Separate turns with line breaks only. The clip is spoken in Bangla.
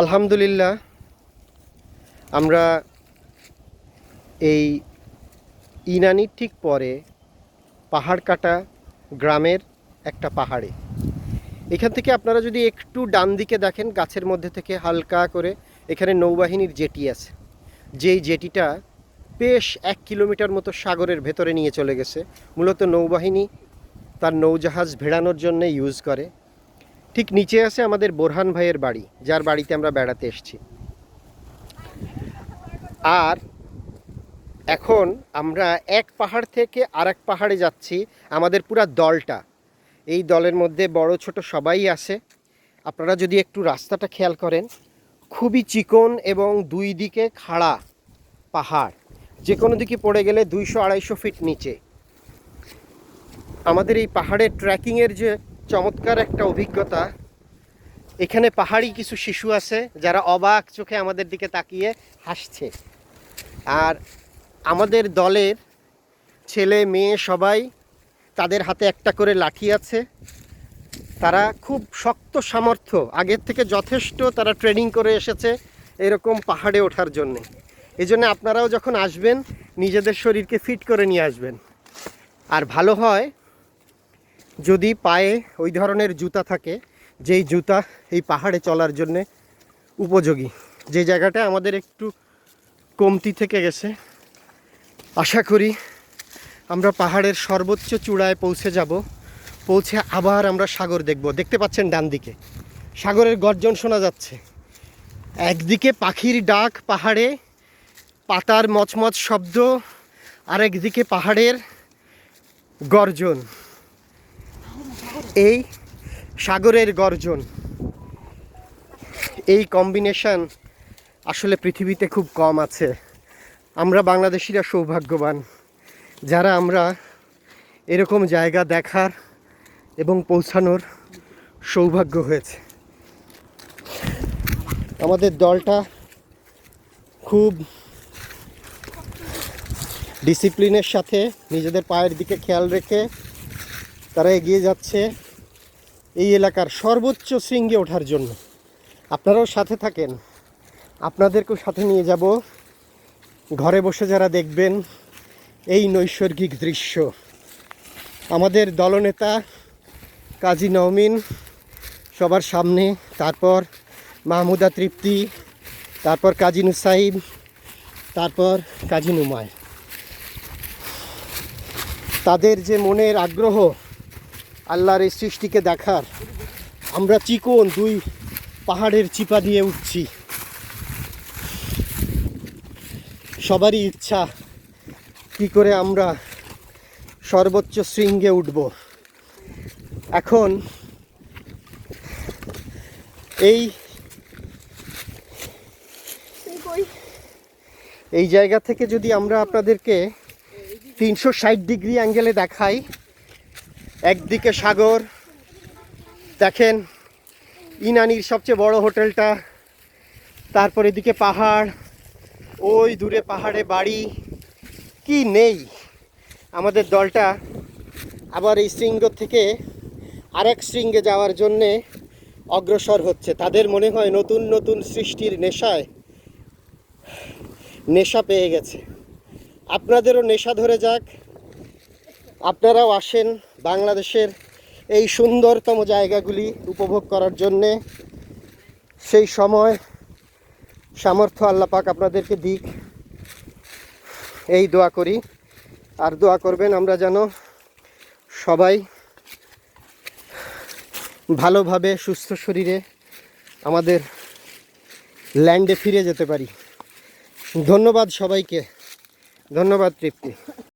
আলহামদুলিল্লাহ, আমরা এই ইনানির ঠিক পরে পাহাড় কাটা গ্রামের একটা পাহাড়ে। এখান থেকে আপনারা যদি একটু ডান দিকে দেখেন, গাছের মধ্যে থেকে হালকা করে এখানে নৌবাহিনীর জেটি আছে। যেই জেটিটা বেশ এক কিলোমিটার মতো সাগরের ভেতরে নিয়ে চলে গেছে। মূলত নৌবাহিনী তার নৌজাহাজ ভেড়ানোর জন্য ইউজ করে। ঠিক নিচে আছে আমাদের বোরহান ভাইয়ের বাড়ি, যার বাড়িতে আমরা বেড়াতে এসেছি। আর এখন আমরা এক পাহাড় থেকে আরেক পাহাড়ে যাচ্ছি, আমাদের পুরা দলটা। এই দলের মধ্যে বড় ছোট সবাই আছে। আপনারা যদি একটু রাস্তাটা খেয়াল করেন, খুবই চিকন এবং দুই দিকে খাড়া পাহাড়। যে কোনো দিকে পড়ে গেলে দুইশো আড়াইশো ফিট নিচে। আমাদের এই পাহাড়ের ট্রেকিংয়ের যে চমৎকার একটা অভিজ্ঞতা। এখানে পাহাড়ি কিছু শিশু আছে, যারা অবাক চোখে আমাদের দিকে তাকিয়ে হাসছে। আর আমাদের দলের ছেলে, মেয়ে সবাই তাদের হাতে একটা করে লাঠি আছে। তারা খুব শক্ত সামর্থ্য, আগের থেকে যথেষ্ট তারা ট্রেনিং করে এসেছে এরকম পাহাড়ে ওঠার জন্যে। এই জন্য আপনারাও যখন আসবেন, নিজেদের শরীরকে ফিট করে নিয়ে আসবেন। আর ভালো হয় যদি পায়ে ওই ধরনের জুতা থাকে, যেই জুতা এই পাহাড়ে চলার জন্যে উপযোগী। যে জায়গাটা আমাদের একটু কমতি থেকে গেছে। আশা করি আমরা পাহাড়ের সর্বোচ্চ চূড়ায় পৌঁছে যাব। পৌঁছে আবার আমরা সাগর দেখব। দেখতে পাচ্ছেন ডান দিকে। সাগরের গর্জন শোনা যাচ্ছে। একদিকে পাখির ডাক পাহাড়ে, পাতার মচমচ শব্দ, আরেকদিকে পাহাড়ের গর্জন। এই সাগরের গর্জন। এই কম্বিনেশন আসলে পৃথিবীতে খুব কম আছে। আমরা বাংলাদেশিরা সৌভাগ্যবান, যারা আমরা এরকম জায়গা দেখার এবং পৌঁছানোর সৌভাগ্য হয়েছে। আমাদের দলটা খুব ডিসিপ্লিনের সাথে নিজেদের পায়ের দিকে খেয়াল রেখে তারা এগিয়ে যাচ্ছে এই এলাকার সর্বোচ্চ শৃঙ্গে ওঠার জন্য। আপনারাও সাথে থাকেন। আপনাদেরকেও সাথে নিয়ে যাব। ঘরে বসে যারা দেখবেন, এই নৈসর্গিক দৃশ্য। আমাদের দলনেতা কাজী নওমিন সবার সামনে, তারপর মাহমুদা তৃপ্তি, তারপর কাজী নুসাইব তারপর কাজী নুমায় তাদের যে মনের আগ্রহ আল্লাহর এই সৃষ্টিকে দেখার। আমরা চিকন দুই পাহাড়ের চিপা দিয়ে উঠছি। সবারই ইচ্ছা, কি করে আমরা সর্বোচ্চ শৃঙ্গে উঠব। এখন এই এই জায়গা থেকে যদি আমরা আপনাদেরকে তিনশো ষাট ডিগ্রি অ্যাঙ্গেলে দেখাই একদিকে সাগর, দেখেন ইনানির সবচেয়ে বড় হোটেলটা, তারপর এদিকে পাহাড়, ওই দূরে পাহাড়ে বাড়ি, কি নেই? আমাদের দলটা আবার এই শৃঙ্গ থেকে আরেক শৃঙ্গে যাওয়ার জন্যে অগ্রসর হচ্ছে। তাদের মনে হয় নতুন নতুন সৃষ্টির নেশায় নেশা পেয়ে গেছে। আপনাদেরও নেশা ধরে যাক, আপনারাও আসেন। বাংলাদেশের এই সুন্দরতম জায়গাগুলি উপভোগ করার জন্যে সেই সময় সামর্থ্য আল্লাপাক আপনাদেরকে দিক। এই দোয়া করি। আর দোয়া করবেন আমরা যেন সবাই ভালোভাবে সুস্থ শরীরে আমাদের ল্যান্ডে ফিরে যেতে পারি। ধন্যবাদ সবাইকে। ধন্যবাদ তৃপ্তি।